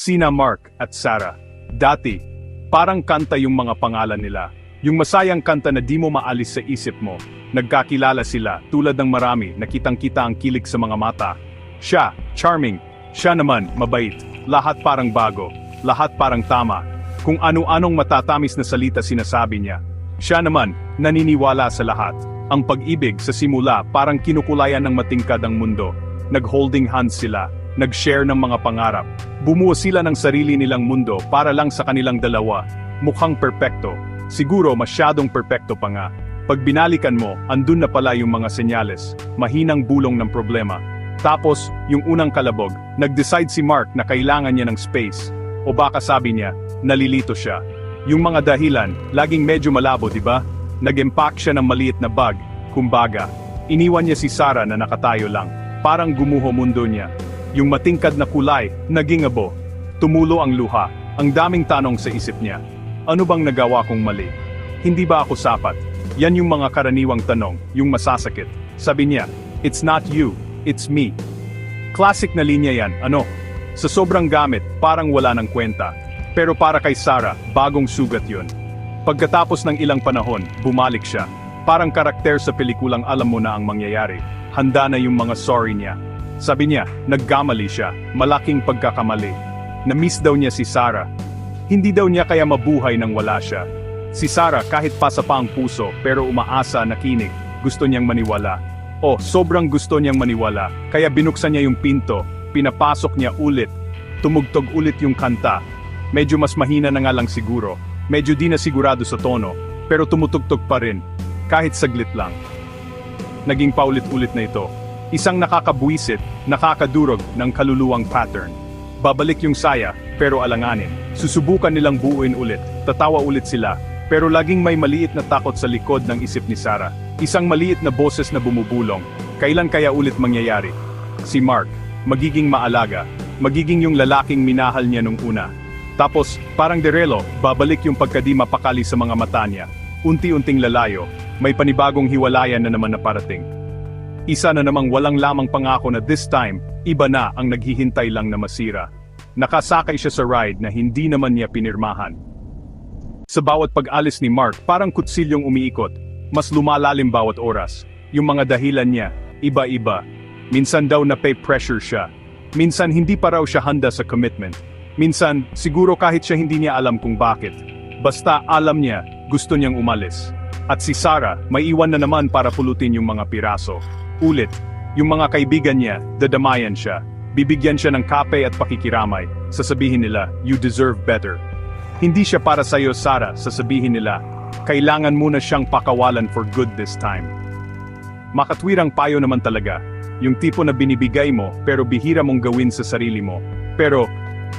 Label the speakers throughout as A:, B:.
A: Sina Mark at Sarah. Dati, parang kanta yung mga pangalan nila. Yung masayang kanta na di mo maalis sa isip mo. Nagkakilala sila, tulad ng marami, nakitang-kita ang kilig sa mga mata. Siya, charming. Siya naman, mabait. Lahat parang bago. Lahat parang tama. Kung ano-anong matatamis na salita sinasabi niya. Siya naman, naniniwala sa lahat. Ang pag-ibig sa simula parang kinukulayan ng matingkad ang mundo. Nag-holding hands sila, nag-share ng mga pangarap. Bumuo sila ng sarili nilang mundo para lang sa kanilang dalawa. Mukhang perpekto. Siguro masyadong perpekto pa nga. Pag binalikan mo, andun na pala yung mga senyales, mahinang bulong ng problema. Tapos, yung unang kalabog, nag-decide si Mark na kailangan niya ng space. O baka sabi niya, nalilito siya. Yung mga dahilan, laging medyo malabo, di ba? Nag-empack siya ng maliit na bag, kumbaga. Iniwan niya si Sarah na nakatayo lang. Parang gumuho mundo niya. Yung matingkad na kulay, naging abo. Tumulo ang luha. Ang daming tanong sa isip niya. Ano bang nagawa kong mali? Hindi ba ako sapat? Yan yung mga karaniwang tanong, yung masasakit. Sabi niya, It's not you, it's me. Classic na linya yan, ano? Sa sobrang gamit, parang wala ng kwenta. Pero para kay Sarah, bagong sugat yun. Pagkatapos ng ilang panahon, bumalik siya. Parang karakter sa pelikulang alam mo na ang mangyayari. Handa na yung mga sorry niya. Sabi niya, nagkamali siya, malaking pagkakamali. Na-miss daw niya si Sarah. Hindi daw niya kaya mabuhay nang wala siya. Si Sarah kahit pasa pa ang puso pero umaasa na kinig, gusto niyang maniwala. O, sobrang gusto niyang maniwala, kaya binuksan niya yung pinto, pinapasok niya ulit, tumugtog ulit yung kanta. Medyo mas mahina na nga lang siguro, medyo di na sigurado sa tono, pero tumutugtog pa rin, kahit saglit lang. Naging paulit-ulit na ito. Isang nakakabwisit, nakakadurog ng kaluluwang pattern. Babalik yung saya, pero alanganin. Susubukan nilang buuin ulit, tatawa ulit sila, pero laging may maliit na takot sa likod ng isip ni Sarah. Isang maliit na boses na bumubulong. Kailan kaya ulit mangyayari? Si Mark, magiging maalaga, magiging yung lalaking minahal niya nung una. Tapos, parang derelo, babalik yung pagkadi mapakali sa mga mata niya. Unti-unting lalayo, may panibagong hiwalayan na naman na parating. Isa na namang walang lamang pangako na this time, iba na ang naghihintay lang na masira. Nakasakay siya sa ride na hindi naman niya pinirmahan. Sa bawat pag-alis ni Mark, parang kutsilyong umiikot, mas lumalalim bawat oras. Yung mga dahilan niya, iba-iba. Minsan daw na pay pressure siya. Minsan hindi pa raw siya handa sa commitment. Minsan, siguro kahit siya hindi niya alam kung bakit. Basta alam niya, gusto niyang umalis. At si Sarah, may iwan na naman para pulutin yung mga piraso. Ulit, yung mga kaibigan niya, dadamayan siya. Bibigyan siya ng kape at pakikiramay. Sasabihin nila, you deserve better. Hindi siya para sa'yo, Sarah, sasabihin nila, kailangan muna siyang pakawalan for good this time. Makatwirang payo naman talaga, yung tipo na binibigay mo pero bihira mong gawin sa sarili mo. Pero,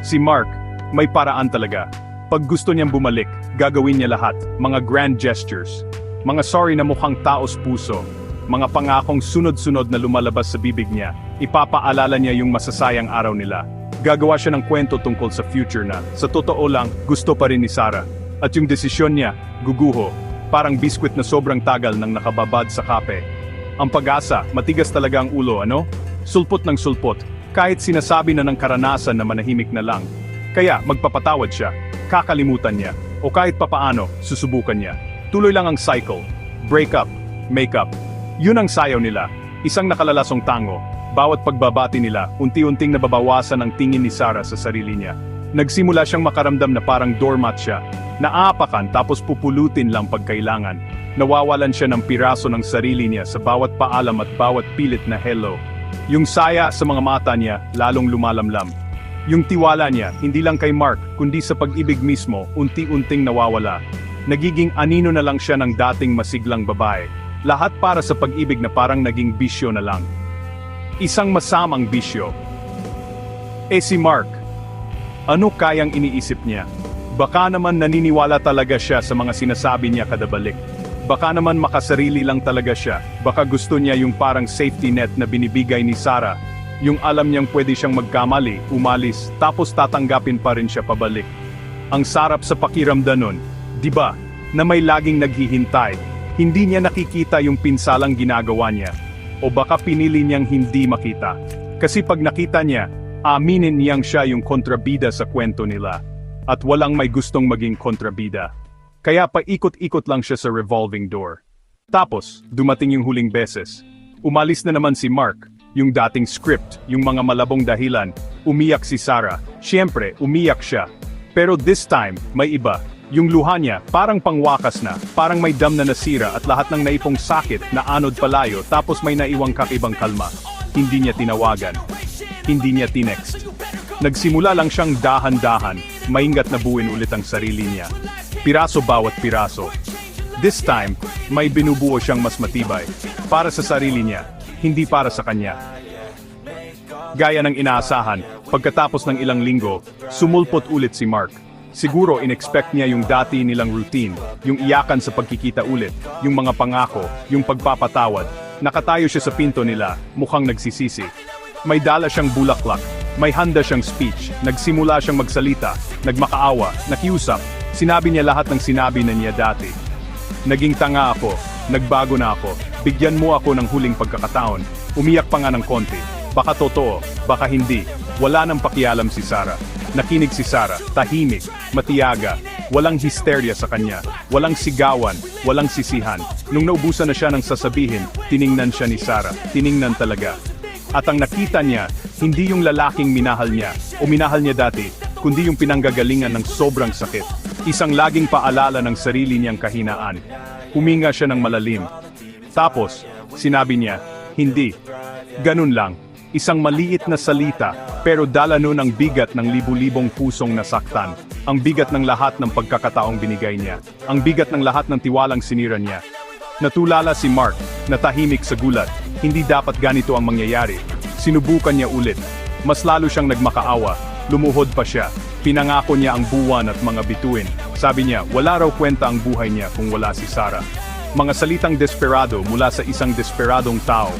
A: si Mark, may paraan talaga. Pag gusto niyang bumalik, gagawin niya lahat, mga grand gestures. Mga sorry na mukhang taos puso, mga pangakong sunod-sunod na lumalabas sa bibig niya, ipapaalala niya yung masasayang araw nila. Gagawa siya ng kwento tungkol sa future na, sa totoo lang, gusto pa rin ni Sarah. At yung desisyon niya, guguho, parang biskwit na sobrang tagal nang nakababad sa kape. Ang pag-asa, matigas talaga ang ulo, ano? Sulpot ng sulpot, kahit sinasabi na ng karanasan na manahimik na lang. Kaya, magpapatawad siya, kakalimutan niya, o kahit papaano, susubukan niya. Tuloy lang ang cycle. Break up, make up. Yun ang sayaw nila, isang nakalalasong tango. Bawat pagbabati nila, unti-unting nababawasan ang tingin ni Sarah sa sarili niya. Nagsimula siyang makaramdam na parang doormat siya, naapakan tapos pupulutin lang pagkailangan. Nawawalan siya ng piraso ng sarili niya sa bawat paalam at bawat pilit na hello. Yung saya sa mga mata niya lalong lumalamlam. Yung tiwala niya, hindi lang kay Mark, kundi sa pag-ibig mismo, unti-unting nawawala. Nagiging anino na lang siya ng dating masiglang babae. Lahat para sa pag-ibig na parang naging bisyo na lang. Isang masamang bisyo. Eh si Mark, ano kayang iniisip niya? Baka naman naniniwala talaga siya sa mga sinasabi niya kadabalik. Baka naman makasarili lang talaga siya. Baka gusto niya yung parang safety net na binibigay ni Sarah. Yung alam niyang pwede siyang magkamali, umalis, tapos tatanggapin pa rin siya pabalik. Ang sarap sa pakiramdam nun, di ba? Na may laging naghihintay. Hindi niya nakikita yung pinsalang ginagawa niya. O baka pinili niyang hindi makita. Kasi pag nakita niya, Aminin niyang siya yung kontrabida sa kwento nila. At walang may gustong maging kontrabida. Kaya paikot-ikot lang siya sa revolving door. Tapos, dumating yung huling beses. Umalis na naman si Mark, yung dating script, yung mga malabong dahilan. Umiyak si Sarah. Siyempre, umiyak siya. Pero this time, may iba. Yung luha niya, parang pangwakas na, parang may dam na nasira at lahat ng naipong sakit na anod palayo tapos may naiwang kakibang kalma. Hindi niya tinawagan. Hindi niya tinext. Nagsimula lang siyang dahan-dahan, maingat na buuin ulit ang sarili niya. Piraso bawat piraso. This time, may binubuo siyang mas matibay. Para sa sarili niya, hindi para sa kanya. Gaya ng inaasahan, pagkatapos ng ilang linggo, sumulpot ulit si Mark. Siguro inexpect niya yung dati nilang routine, yung iyakan sa pagkikita ulit, yung mga pangako, yung pagpapatawad. Nakatayo siya sa pinto nila, mukhang nagsisisi. May dala siyang bulaklak, may handa siyang speech, nagsimula siyang magsalita, nagmakaawa, nakiusap, sinabi niya lahat ng sinabi na niya dati. Naging tanga ako, nagbago na ako, bigyan mo ako ng huling pagkakataon, umiyak pa nga ng konti. Baka totoo, baka hindi, wala nang pakialam si Sarah. Nakinig si Sarah, tahimik, matiyaga, walang hysteria sa kanya, walang sigawan, walang sisihan. Nung naubusan na siya ng sasabihin, tiningnan siya ni Sarah, tiningnan talaga. At ang nakita niya, hindi yung lalaking minahal niya, o minahal niya dati, kundi yung pinanggagalingan ng sobrang sakit. Isang laging paalala ng sarili niyang kahinaan. Huminga siya ng malalim. Tapos, sinabi niya, hindi. Ganun lang. Isang maliit na salita, pero dala nun ang bigat ng libu-libong pusong nasaktan. Ang bigat ng lahat ng pagkakataong binigay niya. Ang bigat ng lahat ng tiwalang sinira niya. Natulala si Mark, natahimik sa gulat. Hindi dapat ganito ang mangyayari. Sinubukan niya ulit. Mas lalo siyang nagmakaawa. Lumuhod pa siya. Pinangako niya ang buwan at mga bituin. Sabi niya, wala raw kwenta ang buhay niya kung wala si Sarah. Mga salitang desperado mula sa isang desperadong tao.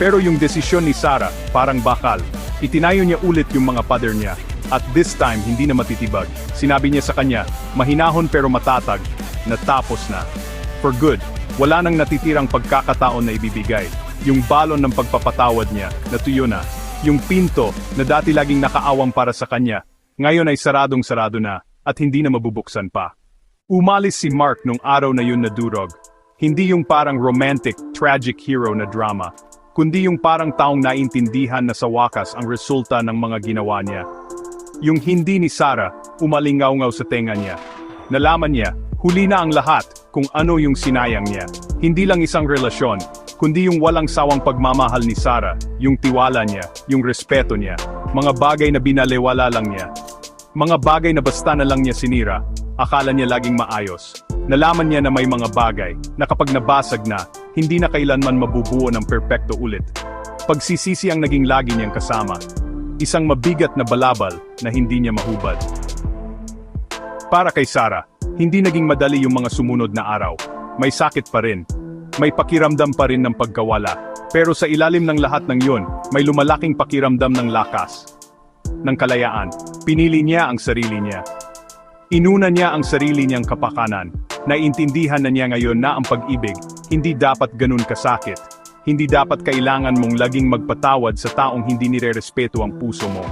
A: Pero yung desisyon ni Sarah, parang bakal. Itinayo niya ulit yung mga pader niya. At this time, hindi na matitibag. Sinabi niya sa kanya, mahinahon pero matatag, natapos na. For good, wala nang natitirang pagkakataon na ibibigay. Yung balon ng pagpapatawad niya, natuyo na. Yung pinto, na dati laging nakaawang para sa kanya, ngayon ay saradong sarado na, at hindi na mabubuksan pa. Umalis si Mark nung araw na yun na durog. Hindi yung parang romantic, tragic hero na drama, kundi yung parang taong naintindihan na sa wakas ang resulta ng mga ginawa niya. Yung hindi ni Sarah, umalingaw-ngaw sa tenga niya. Nalaman niya, huli na ang lahat kung ano yung sinayang niya. Hindi lang isang relasyon, kundi yung walang sawang pagmamahal ni Sarah, yung tiwala niya, yung respeto niya, mga bagay na binalewala lang niya. Mga bagay na basta na lang niya sinira, akala niya laging maayos. Nalaman niya na may mga bagay, na kapag nabasag na, hindi na kailanman mabubuo ng perpekto ulit. Pagsisisi ang naging lagi niyang kasama. Isang mabigat na balabal na hindi niya mahubad. Para kay Sarah, hindi naging madali yung mga sumunod na araw. May sakit pa rin. May pakiramdam pa rin ng pagkawala. Pero sa ilalim ng lahat ng yun, may lumalaking pakiramdam ng lakas. Ng kalayaan. Pinili niya ang sarili niya. Inuna niya ang sarili niyang kapakanan. Naintindihan na niya ngayon na ang pag-ibig, hindi dapat ganun kasakit. Hindi dapat kailangan mong laging magpatawad sa taong hindi nirerespeto ang puso mo.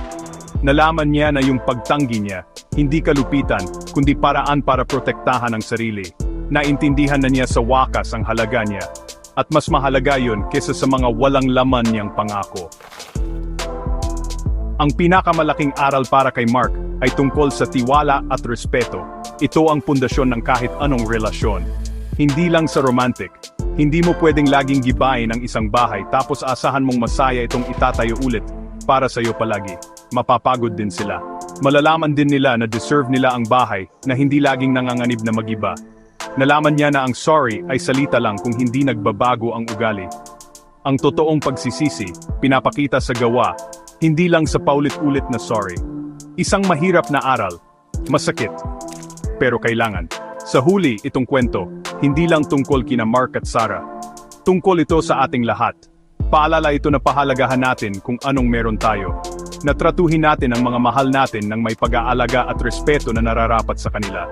A: Nalaman niya na yung pagtanggi niya, hindi kalupitan, kundi paraan para protektahan ang sarili. Naintindihan na niya sa wakas ang halaga niya. At mas mahalaga yon kesa sa mga walang laman niyang pangako. Ang pinakamalaking aral para kay Mark ay tungkol sa tiwala at respeto. Ito ang pundasyon ng kahit anong relasyon. Hindi lang sa romantic. Hindi mo pwedeng laging gibain ang isang bahay tapos asahan mong masaya itong itatayo ulit para sa iyo palagi. Mapapagod din sila. Malalaman din nila na deserve nila ang bahay na hindi laging nanganganib na magiba. Nalaman niya na ang sorry ay salita lang kung hindi nagbabago ang ugali. Ang totoong pagsisisi, pinapakita sa gawa, hindi lang sa paulit-ulit na sorry. Isang mahirap na aral. Masakit. Pero kailangan. Sa huli, itong kwento, hindi lang tungkol kina Mark at Sarah. Tungkol ito sa ating lahat. Paalala ito na pahalagahan natin kung anong meron tayo. Natratuhin natin ang mga mahal natin ng may pag-aalaga at respeto na nararapat sa kanila.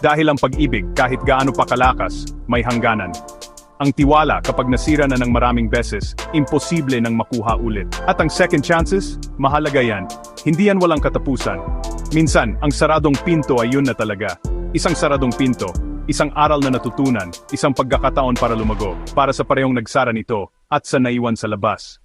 A: Dahil ang pag-ibig, kahit gaano pa kalakas, may hangganan. Ang tiwala kapag nasira na ng maraming beses, imposible nang makuha ulit. At ang second chances, mahalaga yan. Hindi yan walang katapusan. Minsan, ang saradong pinto ay yun na talaga. Isang saradong pinto, isang aral na natutunan, isang pagkakataon para lumago, para sa parehong nagsara nito, at sa naiwan sa labas.